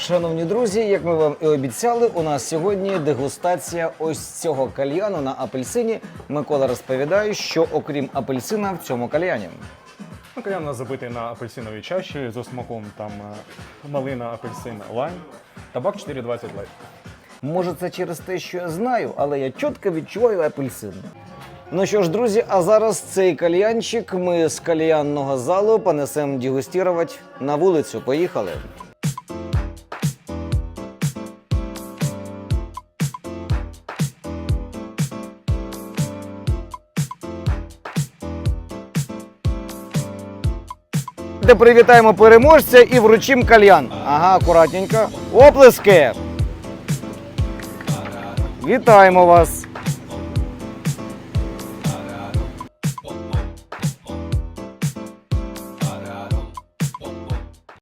Шановні друзі, як ми вам і обіцяли, у нас сьогодні дегустація ось цього кальяну на апельсині. Микола розповідає, що окрім апельсина в цьому кальяні. Ну, кальян у нас забитий на апельсиновій чаші з смаком там е, малина, апельсин, лайм. Табак 4,20 лайт. Може, це через те, що я знаю, але я чітко відчуваю апельсин. Ну що ж, друзі, а зараз цей кальянчик ми з кальянного залу понесемо дегустувати на вулицю. Поїхали. Де привітаємо переможця і вручимо кальян. Ага, акуратненько. Оплески! Вітаємо вас!